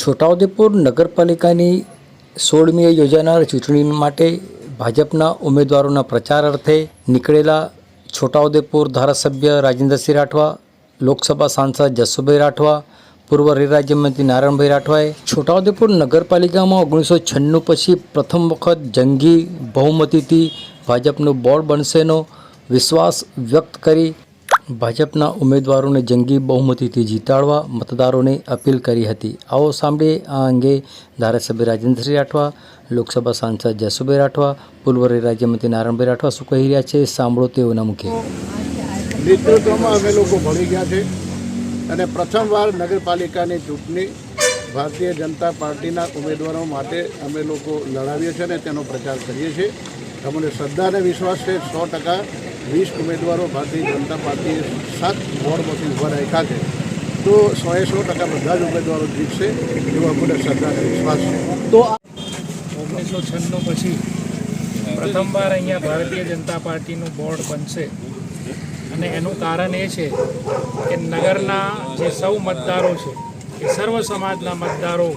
છોટાઉદેપુર નગરપાલિકાની સોળમીએ યોજાનાર ચૂંટણી માટે ભાજપના ઉમેદવારોના પ્રચાર અર્થે નીકળેલા છોટાઉદેપુર ધારાસભ્ય રાજેન્દ્રસિંહ રાઠવા, લોકસભા સાંસદ જસુભાઈ રાઠવા, પૂર્વ રેલ રાજ્યમંત્રી નારાયણભાઈ રાઠવાએ છોટાઉદેપુર નગરપાલિકામાં ઓગણીસો છન્નું પછી પ્રથમ વખત જંગી બહુમતીથી ભાજપનું બોર્ડ બનશેનો વિશ્વાસ વ્યક્ત કરી ભાજપના ઉમેદવારોને જંગી બહુમતીથી જીતાડવા મતદારોને અપીલ કરી હતી. આવો સાંભળીએ આ અંગે ધારાસભ્ય રાજેન્દ્રસિંહ રાઠવા, લોકસભા સાંસદ જસુભાઈ રાઠવા પૂર્વ રેલ રાજ્યમંત્રી નારાયણભાઈ રાઠવા શું કહી રહ્યા છે, સાંભળો તેઓના મુખે. નેતૃત્વમાં અમે લોકો ભળી ગયા છે અને પ્રથમવાર નગરપાલિકાની ચૂંટણી ભારતીય જનતા પાર્ટીના ઉમેદવારો માટે અમે લોકો લડાવીએ છીએ અને તેનો પ્રચાર કરીએ છીએ. અમને શ્રદ્ધા અને વિશ્વાસ છે, સો ટકા વીસ ઉમેદવારો ભારતીય જનતા પાર્ટીએ સાત વોર્ડમાંથી ઊભા રાખ્યા છે. તો સોએ સો ટકા બધા જ ઉમેદવારો જીતશે એવો અમને શ્રદ્ધા અને વિશ્વાસ છે. તો ઓગણીસો છન્નું પછી પ્રથમવાર અહીંયા ભારતીય જનતા પાર્ટીનું બોર્ડ બનશે. અને એનું કારણ એ છે કે નગરના જે સૌ મતદારો છે એ સર્વ સમાજના મતદારો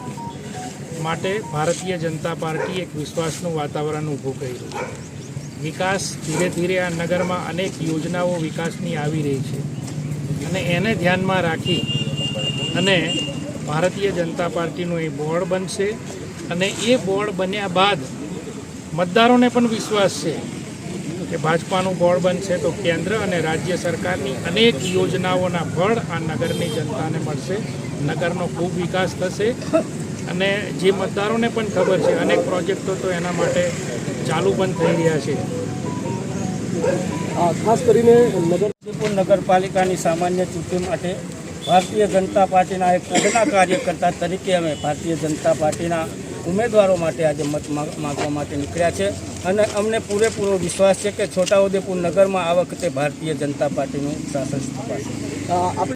માટે ભારતીય જનતા પાર્ટી એક વિશ્વાસનું વાતાવરણ ઊભું કર્યું. છે વિકાસ ધીરે ધીરે આ નગરમાં અનેક યોજનાઓ વિકાસની આવી રહી છે. અને એને ધ્યાનમાં રાખી અને ભારતીય જનતા પાર્ટીનું એ બોર્ડ બનશે અને એ બોર્ડ બન્યા બાદ મતદારોને પણ વિશ્વાસ છે કે ભાજપાનું બોર્ડ બનશે તો કેન્દ્ર અને રાજ્ય સરકારની અનેક યોજનાઓના ફળ આ નગરની જનતાને મળશે. નગરનો ખૂબ વિકાસ થશે. અને જે મતદારોને પણ ખબર છે અનેક પ્રોજેક્ટો તો એના માટે ચાલુ પણ થઈ રહ્યા છે. ખાસ કરીને નગરપુર નગરપાલિકાની સામાન્ય ચૂંટણી માટે ભારતીય જનતા પાર્ટીના એક અદના કાર્યકર્તા તરીકે અમે ભારતીય જનતા પાર્ટીના ઉમેદવારો માટે આજે મત માગવા માટે નીકળ્યા છે. અને અમને પૂરેપૂરો વિશ્વાસ છે કે છોટાઉદેપુર નગરમાં આ વખતે ભારતીય જનતા પાર્ટીનું શાસન સ્થપાશે.